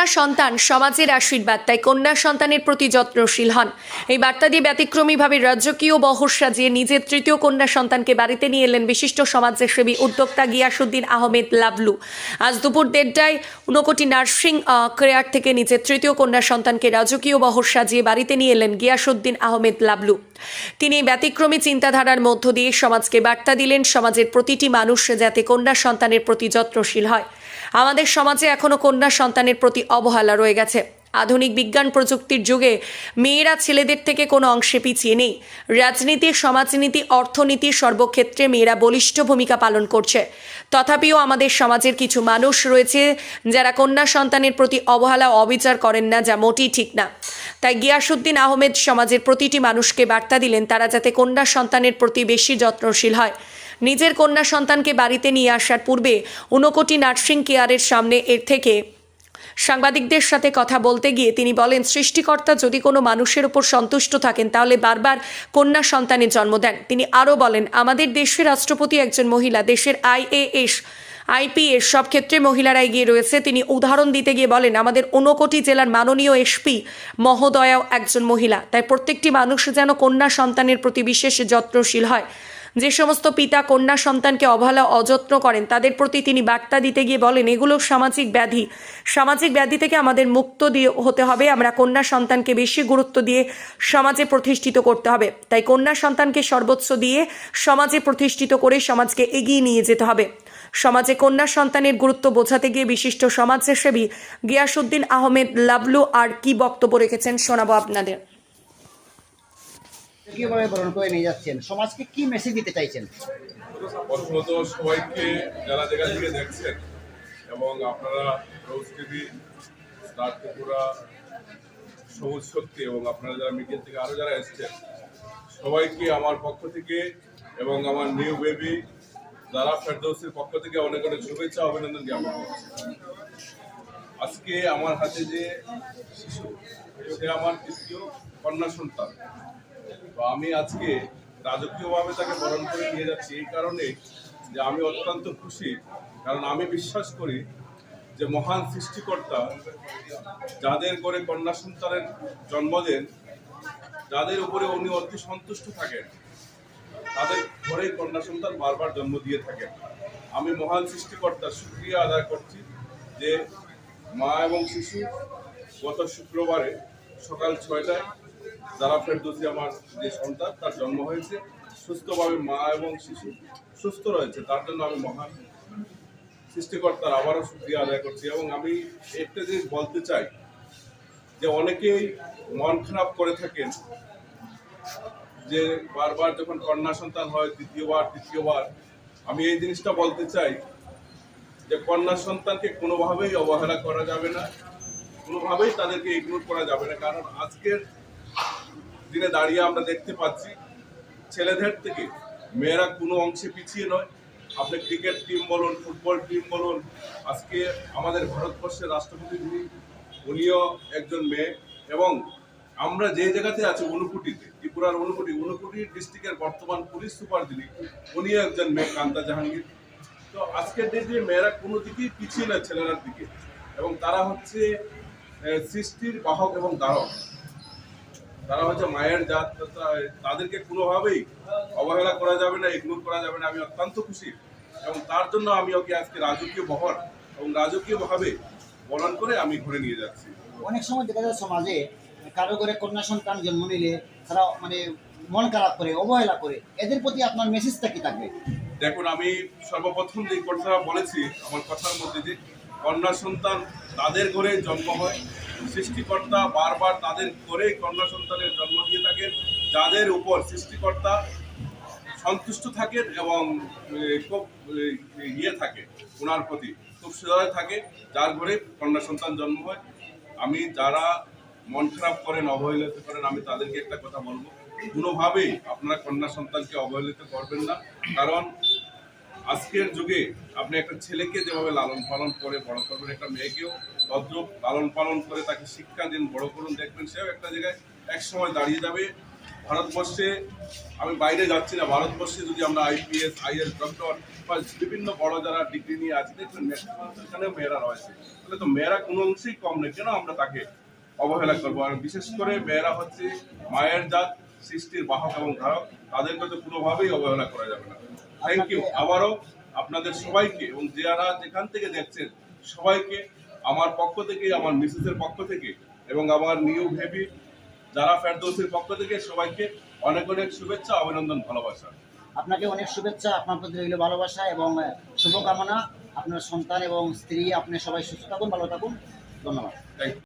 কন্যা সন্তান সমাজের আশীর্বাদ, তাই কন্যা সন্তানের প্রতি যত্নশীল হন। এই বার্তা দিয়ে ব্যতিক্রমীভাবে রাজকীয় বহর সাজিয়ে নিজের তৃতীয় কন্যা সন্তানকে বাড়িতে নিয়ে এলেন বিশিষ্ট সমাজসেবী উদ্যোক্তা গিয়াসুদ্দিন আহমেদ লাবলু। আজ দুপুর দেড়টায় ঊনকোটি নার্সিং কেয়ার থেকে নিজের তৃতীয় কন্যা সন্তানকে রাজকীয় বহর সাজিয়ে বাড়িতে নিয়ে এলেন গিয়াসুদ্দিন আহমেদ লাবলু। তিনি ব্যতিক্রমী চিন্তাধারার মধ্য দিয়ে সমাজকে বার্তা দিলেন, সমাজের প্রতিটি মানুষ যাতে কন্যা সন্তানের প্রতি যত্নশীল হয়। আমাদের সমাজে এখনও কন্যা সন্তানের প্রতি অবহেলা রয়ে গেছে। আধুনিক বিজ্ঞান প্রযুক্তির যুগে মেয়েরা ছেলেদের থেকে কোনো অংশে পিছিয়ে নেই। রাজনীতি, সমাজনীতি, অর্থনীতি সর্বক্ষেত্রে মেয়েরা বলিষ্ঠ ভূমিকা পালন করছে। তথাপিও আমাদের সমাজের কিছু মানুষ রয়েছে যারা কন্যা সন্তানের প্রতি অবহেলা, অবিচার করেন না, যা মোটেই ঠিক না। তাই গিয়াসুদ্দিন আহমেদ সমাজের প্রতিটি মানুষকে বার্তা দিলেন, তারা যাতে কন্যা সন্তানের প্রতি বেশি যত্নশীল হয়। নিজের কন্যা সন্তানকে বাড়িতে নিয়ে আসার পূর্বে ঊনকোটি নার্সিং কেয়ারের সামনে এর থেকে সাংবাদিকদের সাথে কথা বলতে গিয়ে তিনি বলেন, সৃষ্টিকর্তা যদি কোনো মানুষের উপর সন্তুষ্ট থাকেন, তাহলে বারবার কন্যা সন্তানের জন্ম দেন। তিনি আরও বলেন, আমাদের দেশের রাষ্ট্রপতি একজন মহিলা, দেশের আইএএস, আইপিএস, সব ক্ষেত্রে মহিলারা এগিয়ে রয়েছে। তিনি উদাহরণ দিতে গিয়ে বলেন, আমাদের ঊনকোটি জেলার মাননীয় এসপি মহোদয়াও একজন মহিলা, তাই প্রত্যেকটি মানুষ যেন কন্যা সন্তানের প্রতি বিশেষ যত্নশীল হয়। যে সমস্ত পিতা কন্যা সন্তানকে অবহেলা, অযত্ন করেন, তাদের প্রতি তিনি বার্তা দিতে গিয়ে বলেন, এগুলো সামাজিক ব্যাধি। সামাজিক ব্যাধি থেকে আমাদের মুক্ত দিয়ে হতে হবে। আমরা কন্যা সন্তানকে বেশি গুরুত্ব দিয়ে সমাজে প্রতিষ্ঠিত করতে হবে। তাই কন্যা সন্তানকে সর্বোচ্চ দিয়ে সমাজে প্রতিষ্ঠিত করে সমাজকে এগিয়ে নিয়ে যেতে হবে। সমাজে কন্যা সন্তানের গুরুত্ব বোঝাতে গিয়ে বিশিষ্ট সমাজসেবী গিয়াসুদ্দিন আহমেদ লাবলু আর কি বক্তব্য রেখেছেন শোনাবো আপনাদের। কীভাবে বরণ করে নিয়ে যাচ্ছেন। সমাজকে কি মেসেজ দিতে চাইছেন? প্রথমত সবাইকে যারা জায়গা থেকে দেখছেন এবং আপনারা রোজ টিভি সবুজ শক্তি এবং আপনারা যারা মিডিয়া থেকে আরও যারা এসছেন, সবাইকে আমার পক্ষ থেকে এবং আমার নিউ বেবি যারা ফেরদৌসির পক্ষ থেকে অনেক অনেক শুভেচ্ছা, অভিনন্দন জ্ঞাপন করছি। আজকে আমার হাতে যে শিশু, সে আমার তৃতীয় কন্যা সন্তান। তো আমি আজকে রাজকীয়ভাবে তাকে বরণ করে নিয়ে যাচ্ছি এই কারণে যে আমি অত্যন্ত খুশি। কারণ আমি বিশ্বাস করি যে মহান সৃষ্টিকর্তা যাদের করে কন্যা সন্তানের জন্ম দেন, যাদের উপরে উনি অতি সন্তুষ্ট থাকেন, তাদের ঘরে কন্যা সন্তান বারবার জন্ম দিয়ে থাকেন। আমি মহান সৃষ্টিকর্তার শুক্রিয়া আদায় করছি যে মা এবং শিশু গত শুক্রবারে সকাল ছয়টায় যারা ফেরদৌসি আমার যে সন্তান, তার জন্ম হয়েছে। সুস্থভাবে মা এবং শিশু সুস্থ রয়েছে। তার জন্য আমি মহান সৃষ্টিকর্তার আবারও শুক্রিয়া আদায় করছি। এবং আমি একটা জিনিস বলতে চাই, যে অনেকেই মন খারাপ করে থাকেন, যে বারবার যখন কন্যা সন্তান হয়, দ্বিতীয়বার, তৃতীয়বার, আমি এই জিনিসটা বলতে চাই, যে কন্যা সন্তানকে কোনোভাবেই অবহেলা করা যাবে না, কোনোভাবেই তাদেরকে ইগনোর করা যাবে না। কারণ আজকের দিনে দাঁড়িয়ে আমরা দেখতে পাচ্ছি, ছেলেদের থেকে মেয়েরা কোনো অংশে পিছিয়ে নয়। আপনি ক্রিকেট টিম বলুন, ফুটবল টিম বলুন, আজকে আমাদের ভারতবর্ষের রাষ্ট্রপতি যিনি, উনিও একজন মেয়ে এবং আমরা যে জায়গাতে আছি অনুকুটিতে ত্রিপুরার অনুকুটি অনুকুটি ডিস্ট্রিক্টের বর্তমান পুলিশ সুপার যিনি, উনিও একজন মেয়ে, কান্তা জাহাঙ্গীর। তো আজকের ডেটে মেয়েরা কোনো দিকেই পিছিয়ে নয় ছেলেরার দিকে এবং তারা হচ্ছে সৃষ্টির বাহক এবং দ্বারক তারা হচ্ছে মায়ের জাত তাদেরকে কোনোভাবেই অবহেলা করা যাবে না ইগনোর করা যাবে না। আমি অত্যন্ত খুশি এবং তার জন্য আমি ওকে আজকে রাজকীয় বহর এবং রাজকীয়ভাবে বরণ করে আমি ঘুরে নিয়ে যাচ্ছি। অনেক সময় দেখা যায় সমাজে কারও করে কন্যা সন্তান জন্ম নিলে তারা মানে মন খারাপ করে অবহেলা করে। এদের প্রতি আপনার মেসেজটা কি থাকবে? দেখুন আমি সর্বপ্রথম যে কথাটা বলেছি আমার কথার মধ্যে যে কন্যা সন্তান তাদের ঘরে জন্ম হয়। সৃষ্টিকর্তা বারবার তাদের ঘরে কন্যা সন্তানের জন্ম দিয়ে থাকেন, যাদের উপর সৃষ্টিকর্তা সন্তুষ্ট থাকেন এবং খুব ইয়ে থাকে ওনার প্রতি, খুব সদয় থাকে, যার ঘরে কন্যা সন্তান জন্ম হয়। আমি যারা মন খারাপ করেন, অবহেলিত করেন, আমি তাদেরকে একটা কথা বলব। কোনোভাবেই আপনারা কন্যা সন্তানকে অবহেলিত করবেন না। কারণ আজকের যুগে আপনি একটা ছেলেকে যেভাবে লালন পালন করে, বড় করবেন, একটা মেয়েকেও তদ্রুপ লালন পালন করে তাকে শিক্ষা দিন, বড় করুন, দেখবেন সেও একটা জায়গায় এক সময় দাঁড়িয়ে যাবে। ভারতবর্ষে আমি বাইরে যাচ্ছি না, ভারতবর্ষে যদি আমরা আইপিএস আইএস ডক্টর বা বিভিন্ন বড় যারা ডিগ্রি নিয়ে আছে, দেখবেন সেখানেও মেয়েরা রয়েছে। তাহলে তো মেয়েরা কোনো অংশেই কম নেই কেন আমরা তাকে অবহেলা করব? আর বিশেষ করে মেয়েরা হচ্ছে মায়ের জাত, সৃষ্টির বাহক এবং ধারক, তাদেরকে তো কোনোভাবেই অবহেলা করা যাবে না। থ্যাংক ইউ আবারও আপনাদের সবাইকে এবং যারা যেখান থেকে দেখছেন সবাইকে আমার পক্ষ থেকে আমার মিসেসের পক্ষ থেকে এবং আমার নিউ ভেবি যারা ফেরদৌসের পক্ষ থেকে সবাইকে অনেক অনেক শুভেচ্ছা অভিনন্দন ভালোবাসা। আপনাকে অনেক শুভেচ্ছা আপনার প্রতি রইল ভালোবাসা এবং শুভকামনা। আপনার সন্তান এবং স্ত্রী আপনি সবাই সুস্থ থাকুন ভালো থাকুন। ধন্যবাদ। Thank you